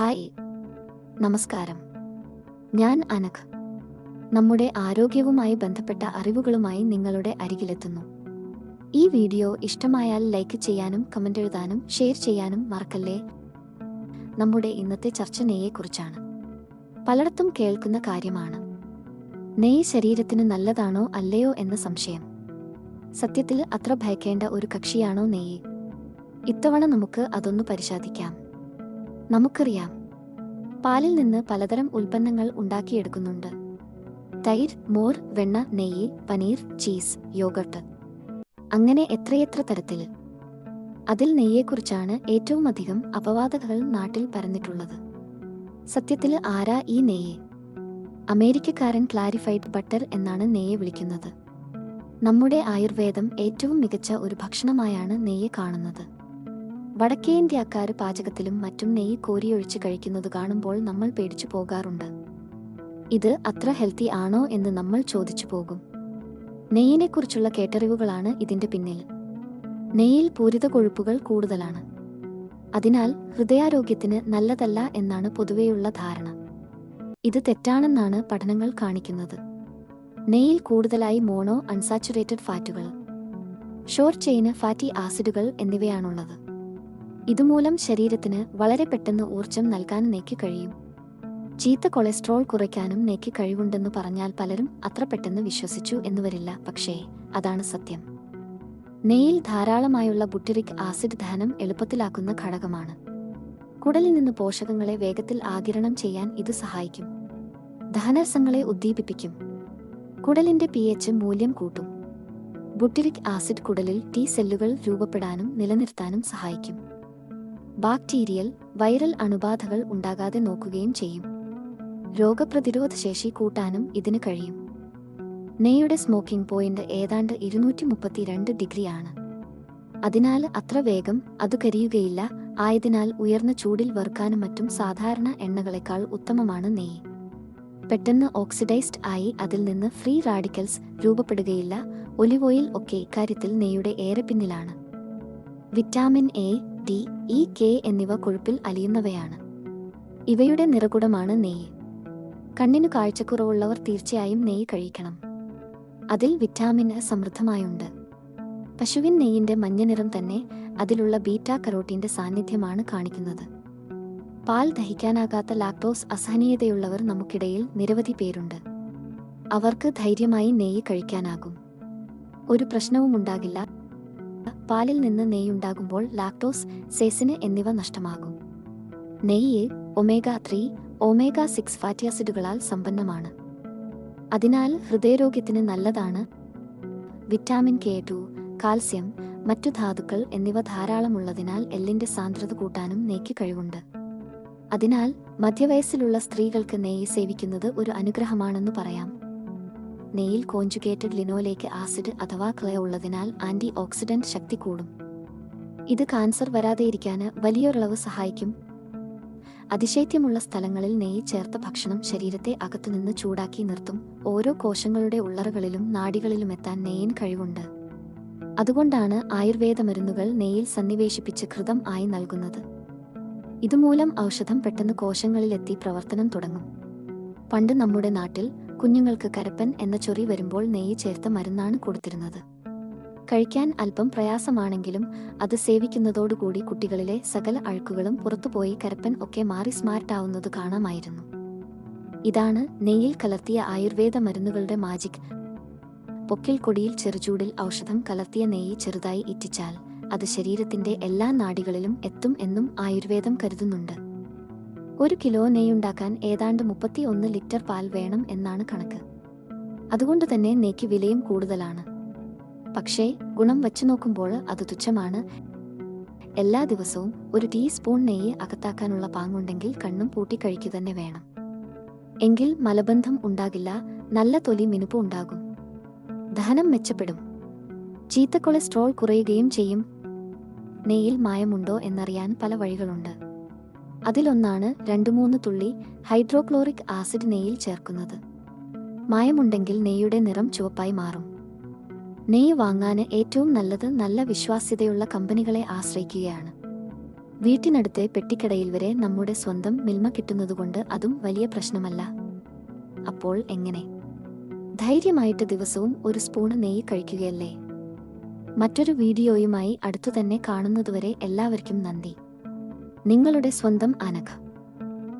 Hi. നമസ്കാരം. ഞാൻ അനഘ്. നമ്മുടെ ആരോഗ്യവുമായി ബന്ധപ്പെട്ട അറിവുകളുമായി നിങ്ങളുടെ അരികിലെത്തുന്നു. ഈ വീഡിയോ ഇഷ്ടമായാൽ ലൈക്ക് ചെയ്യാനും കമന്റ് എഴുതാനും ഷെയർ ചെയ്യാനും മറക്കല്ലേ? നമ്മുടെ ഇന്നത്തെ ചർച്ച നെയ്യെക്കുറിച്ചാണ് പലയിടത്തും കേൾക്കുന്ന കാര്യമാണ്. നെയ്യ് ശരീരത്തിന് നല്ലതാണോ അല്ലയോ എന്ന സംശയം. സത്യത്തിൽ അത്ര ഭയക്കേണ്ട ഒരു കക്ഷിയാണോ നെയ്യ്? ഇത്തവണ നമുക്ക് അതൊന്ന് പരിശോധിക്കാം. നമുക്കറിയാം. പാലിൽ നിന്ന് പലതരം ഉൽപ്പന്നങ്ങൾ ഉണ്ടാക്കിയെടുക്കുന്നുണ്ട്. തൈര് മോർ വെണ്ണ നെയ്യ് പനീർ ചീസ് യോഗട്ട് അങ്ങനെ എത്രയെത്ര തരത്തിൽ അതിൽ നെയ്യെക്കുറിച്ചാണ് ഏറ്റവും അധികം അപവാദങ്ങൾ നാട്ടിൽ പരന്നിട്ടുള്ളത്. സത്യത്തിൽ ആരാ ഈ നെയ്യ്? അമേരിക്കക്കാരൻ ക്ലാരിഫൈഡ് ബട്ടർ എന്നാണ് നെയ്യെ വിളിക്കുന്നത്. നമ്മുടെ ആയുർവേദം ഏറ്റവും മികച്ച ഒരു ഭക്ഷണമായാണ് നെയ്യ് കാണുന്നത്. വടക്കേ ഇന്ത്യക്കാർ പാചകത്തിലും മറ്റും നെയ്യ് കോരിയൊഴിച്ച് കഴിക്കുന്നത് കാണുമ്പോൾ നമ്മൾ പേടിച്ചു പോകാറുണ്ട്. ഇത് അത്ര ഹെൽത്തി ആണോ എന്ന് നമ്മൾ ചോദിച്ചു പോകും. നെയ്യിനെക്കുറിച്ചുള്ള കേട്ടറിവുകളാണ് ഇതിന്റെ പിന്നിൽ. നെയ്യിൽ പൂരിത കൊഴുപ്പുകൾ കൂടുതലാണ്. അതിനാൽ ഹൃദയാരോഗ്യത്തിന് നല്ലതല്ല എന്നാണ് പൊതുവെയുള്ള ധാരണ. ഇത് തെറ്റാണെന്നാണ് പഠനങ്ങൾ കാണിക്കുന്നത്. നെയ്യിൽ കൂടുതലായി മോണോ അൺസാച്ചുറേറ്റഡ് ഫാറ്റുകൾ ഷോർട്ട് ചെയിന് ഫാറ്റി ആസിഡുകൾ എന്നിവയാണുള്ളത്. ഇതുമൂലം ശരീരത്തിന് വളരെ പെട്ടെന്ന് ഊർജം നൽകാൻ നെയ്ക്ക് കഴിയും. ചീത്ത കൊളസ്ട്രോൾ കുറയ്ക്കാനും നെയ്ക്ക് കഴിവുണ്ടെന്ന് പറഞ്ഞാൽ പലരും അത്ര പെട്ടെന്ന് വിശ്വസിച്ചു എന്ന് വരില്ല പക്ഷേ അതാണ് സത്യം. നെയ്യിൽ ധാരാളമായുള്ള ബുട്ടിറിക് ആസിഡ് ദഹനം എളുപ്പത്തിലാക്കുന്ന ഘടകമാണ്. കുടലിൽ നിന്ന് പോഷകങ്ങളെ വേഗത്തിൽ ആകിരണം ചെയ്യാൻ ഇത് സഹായിക്കും. ദഹനരസങ്ങളെ ഉദ്ദീപിപ്പിക്കും. കുടലിന്റെ പി എച്ച് മൂല്യം കൂട്ടും. ബുട്ടിറിക് ആസിഡ് കുടലിൽ ടി സെല്ലുകൾ രൂപപ്പെടാനും നിലനിർത്താനും സഹായിക്കും. ബാക്ടീരിയൽ വൈറൽ അണുബാധകൾ ഉണ്ടാകാതെ നോക്കുകയും ചെയ്യും. രോഗപ്രതിരോധ ശേഷി കൂട്ടാനും ഇതിന് കഴിയും. നെയ്യുടെ സ്മോക്കിംഗ് പോയിന്റ് ഏതാണ്ട് ഇരുന്നൂറ്റി മുപ്പത്തിരണ്ട് ഡിഗ്രിയാണ്. അതിനാൽ അത്ര വേഗം അത് കരിയുകയില്ല ആയതിനാൽ ഉയർന്ന ചൂടിൽ വറുക്കാനും മറ്റും സാധാരണ എണ്ണകളെക്കാൾ ഉത്തമമാണ് നെയ്യ്. പെട്ടെന്ന് ഓക്സിഡൈസ്ഡ് ആയി അതിൽ നിന്ന് ഫ്രീ റാഡിക്കൽസ് രൂപപ്പെടുകയില്ല ഒലിവ് ഓയിൽ ഒക്കെ ഇക്കാര്യത്തിൽ നെയ്യുടെ ഏറെ പിന്നിലാണ്. Vitamin A D E K എന്നിവ കൊഴുപ്പിൽ അലിയുന്നവയാണ്. ഇവയുടെ നിറകുടമാണ് നെയ്യ്. കണ്ണിനു കാഴ്ചക്കുറവുള്ളവർ തീർച്ചയായും നെയ്യ് കഴിക്കണം. അതിൽ വിറ്റാമിൻ എ സമൃദ്ധമായുണ്ട്. പശുവിൻ നെയ്യിന്റെ മഞ്ഞ നിറം തന്നെ അതിലുള്ള ബീറ്റാ കരോട്ടീന്റെ സാന്നിധ്യമാണ് കാണിക്കുന്നത്. പാൽ ദഹിക്കാനാകാത്ത ലാക്ടോസ് അസഹനീയതയുള്ളവർ നമുക്കിടയിൽ നിരവധി പേരുണ്ട്. അവർക്ക് ധൈര്യമായി നെയ്യ് കഴിക്കാനാകും. ഒരു പ്രശ്നവും ഉണ്ടാകില്ല പാലിൽ നിന്ന് നെയ്യുണ്ടാകുമ്പോൾ ലാക്ടോസ് സെസിന് എന്നിവ നഷ്ടമാകും. നെയ്യ് omega three omega six fatty ആസിഡുകളാൽ സമ്പന്നമാണ്. അതിനാൽ ഹൃദയരോഗ്യത്തിന് നല്ലതാണ് വിറ്റാമിൻ കെ ടു കാൽസ്യം മറ്റു ധാതുക്കൾ എന്നിവ ധാരാളമുള്ളതിനാൽ എല്ലിന്റെ സാന്ദ്രത കൂട്ടാനും നെയ്ക്ക് കഴിവുണ്ട്. അതിനാൽ മധ്യവയസ്സിലുള്ള സ്ത്രീകൾക്ക് നെയ്യ് സേവിക്കുന്നത് ഒരു അനുഗ്രഹമാണെന്ന് പറയാം. നെയ്യിൽ കോഞ്ചുഗേറ്റഡ് ലിനോലേക്ക് ആസിഡ് അഥവാ ക്ലേ ഉള്ളതിനാൽ ആന്റി ഓക്സിഡന്റ് ശക്തി കൂടും. ഇത് കാൻസർ വരാതെയിരിക്കാൻ വലിയൊരളവ് സഹായിക്കും. അതിശൈത്യമുള്ള സ്ഥലങ്ങളിൽ നെയ്യ് ചേർത്ത ഭക്ഷണം ശരീരത്തെ അകത്തുനിന്ന് ചൂടാക്കി നിർത്തും. ഓരോ കോശങ്ങളുടെ ഉള്ളറുകളിലും നാടികളിലും എത്താൻ നെയ്യിന് കഴിവുണ്ട്. അതുകൊണ്ടാണ് ആയുർവേദ മരുന്നുകൾ നെയ്യിൽ സന്നിവേശിപ്പിച്ച് ഘൃതം ആയി നൽകുന്നത്. ഇതുമൂലം ഔഷധം പെട്ടെന്ന് കോശങ്ങളിലെത്തി പ്രവർത്തനം തുടങ്ങും. പണ്ട് നമ്മുടെ നാട്ടിൽ കുഞ്ഞുങ്ങൾക്ക് കരപ്പൻ എന്ന ചൊറി വരുമ്പോൾ നെയ്യ് ചേർത്ത മരുന്നാണ് കൊടുത്തിരുന്നത്. കഴിക്കാൻ അല്പം പ്രയാസമാണെങ്കിലും അത് സേവിക്കുന്നതോടുകൂടി കുട്ടികളിലെ സകല അഴുക്കുകളും പുറത്തുപോയി കരപ്പൻ ഒക്കെ മാറി സ്മാർട്ട് ആവുന്നത് കാണാമായിരുന്നു. ഇതാണ് നെയ്യിൽ കലർത്തിയ ആയുർവേദ മരുന്നുകളുടെ മാജിക് പൊക്കിൽ കൊടിയിൽ ചെറുചൂടിൽ ഔഷധം കലർത്തിയ നെയ്യ് ചെറുതായി ഇറ്റിച്ചാൽ അത് ശരീരത്തിന്റെ എല്ലാ നാടികളിലും എത്തും എന്നും ആയുർവേദം കരുതുന്നുണ്ട്. ഒരു കിലോ നെയ്യുണ്ടാക്കാൻ ഏതാണ്ട് മുപ്പത്തി ഒന്ന് ലിറ്റർ പാൽ വേണം എന്നാണ് കണക്ക്. അതുകൊണ്ട് തന്നെ നെയ്ക്ക് വിലയും കൂടുതലാണ്. പക്ഷേ ഗുണം വച്ചു നോക്കുമ്പോൾ അത് തുച്ഛമാണ്. എല്ലാ ദിവസവും ഒരു ടീസ്പൂൺ നെയ്യ് അകത്താക്കാനുള്ള പാങ്ങുണ്ടെങ്കിൽ കണ്ണും പൂട്ടി കഴിക്കു തന്നെ വേണം. എങ്കിൽ മലബന്ധം ഉണ്ടാകില്ല നല്ല തൊലി മിനുപ്പ് ഉണ്ടാകും. ദഹനം മെച്ചപ്പെടും. ചീത്ത കൊളസ്ട്രോൾ കുറയുകയും ചെയ്യും. നെയ്യിൽ മായമുണ്ടോ എന്നറിയാൻ പല വഴികളുണ്ട്. അതിലൊന്നാണ് രണ്ടു മൂന്ന് തുള്ളി ഹൈഡ്രോക്ലോറിക് ആസിഡ് നെയ്യിൽ ചേർക്കുന്നത്. മായമുണ്ടെങ്കിൽ നെയ്യുടെ നിറം ചുവപ്പായി മാറും. നെയ്യ് വാങ്ങാന് ഏറ്റവും നല്ലത് നല്ല വിശ്വാസ്യതയുള്ള കമ്പനികളെ ആശ്രയിക്കുകയാണ്. വീട്ടിനടുത്തെ പെട്ടിക്കടയിൽ വരെ നമ്മുടെ സ്വന്തം മിൽമ കിട്ടുന്നതുകൊണ്ട് അതും വലിയ പ്രശ്നമല്ല. അപ്പോൾ എങ്ങനെ? ധൈര്യമായിട്ട് ദിവസവും ഒരു സ്പൂണ് നെയ്യ് കഴിക്കുകയല്ലേ? മറ്റൊരു വീഡിയോയുമായി അടുത്തു തന്നെ കാണുന്നതുവരെ എല്ലാവർക്കും നന്ദി. നിങ്ങളുടെ സ്വന്തം അനഘ